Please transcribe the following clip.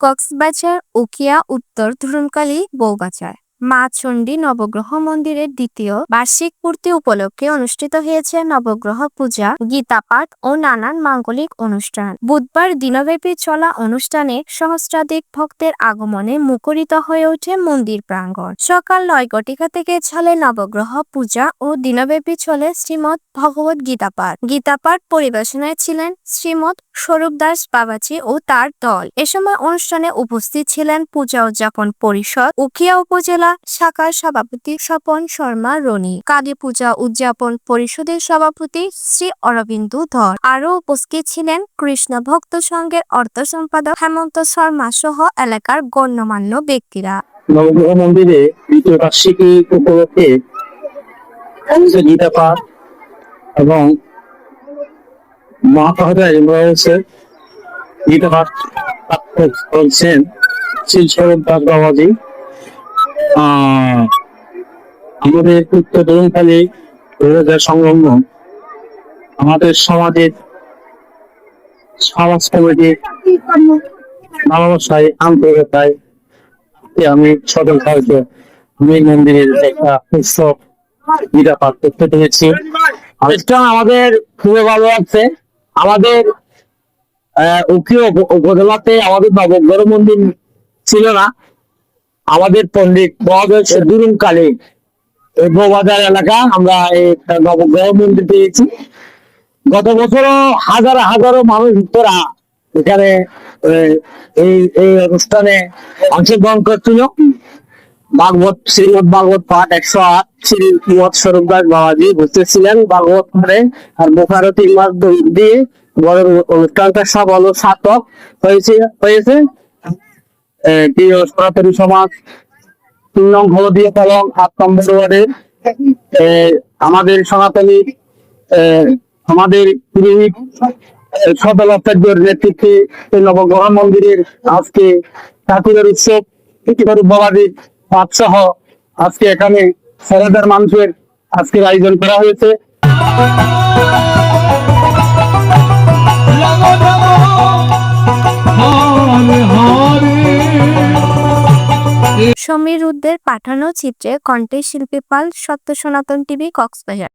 কক্সবাজার উকিয়া উত্তর ধরুনকালী বৌবাজার। মা চণ্ডী নবগ্রহ মন্দিরের দ্বিতীয় বার্ষিক পূর্তি উপলক্ষে অনুষ্ঠিত হয়েছে নবগ্রহ পূজা গীতা পাঠ ও নানান মাঙ্গলিক অনুষ্ঠান। বুধবার দিনব্যাপী চলা অনুষ্ঠানে সহস্রাধিক ভক্তের আগমনে মুখরিত হয়ে ওঠে মন্দির প্রাঙ্গণ। সকাল নয় ঘটিকা থেকে চলে নবগ্রহ পূজা ও দিনব্যাপী চলে শ্রীমৎ ভগবত গীতা পাঠ গীতা পাঠ পরিবেশনায় ছিলেন শ্রীমৎ স্বরূপ দাস বাবাজি ও তার দল। এ সময় অনুষ্ঠানে উপস্থিত ছিলেন পূজা উদযাপন পরিষদ, উখিয়া উপজেলা শাখার সভাপতি স্বপন শর্মা, রনি কালী পূজা উদযাপন পরিষদের সভাপতি শ্রী অরবিন্দু ধর। আরও উপস্থিত ছিলেন কৃষ্ণ ভক্ত সংঘের অর্থ সম্পাদক হেমন্ত শর্মা সহ এলাকার গণ্যমান্য ব্যক্তিরা। নবগ্রহ মন্দিরে উপলক্ষে গীতা পাঠ এবং রয়েছে গীতা পাঠ দাস আমাদের উত্তর রোজা সংলগ্ন আমাদের সমাজের সমাজ কমিটির ভালোবাসায়, আন্তরিকতায় আমি সদর ভারতে আমি মন্দিরের একটা উৎসব গীতা পাঠ করতে পেরেছি। আমাদের খুবই ভালো লাগছে। আমাদের উকিও উপ- উপজেলাতে আমাদের নবগ্রহ মন্দির ছিল না। আমাদের পণ্ডিত কালী এই বৌবাজার এলাকা আমরা এই নবগ্রহ মন্দির পেয়েছি। গত বছরও হাজার হাজারো মানুষ ভক্তরা এখানে এই এই অনুষ্ঠানে অংশগ্রহণ করছিল। ভাগবত, শ্রীমদ ভাগবত পাঠ একশো আট, শ্রী মত স্বরূপ দাস বাবাজি উপস্থিত ছিলেন ভাগবত পাঠে। আর মোকারতির মাধ্যম দিয়ে বড় অনুষ্ঠানটা সফল সার্থক হয়েছে হয়েছে। প্রিয় সনাতনী সমাজ, তিন নং আট নম্বর আমাদের সনাতনী আমাদের পুরোহিত সদল আচার্যের নেতৃত্বে নবগ্রহ মন্দিরের আজকে ঠাকুরের উৎসব প্রতিবারু বাবাজির পাঠ সহ আজকে এখানে সারাদার মানুষের আজকের আয়োজন করা হয়েছে। সমীর উদ্দের পাঠানো চিত্রে কণ্ঠে শিল্পী পাল সত্য সনাতন টিভি কক্সবাজার।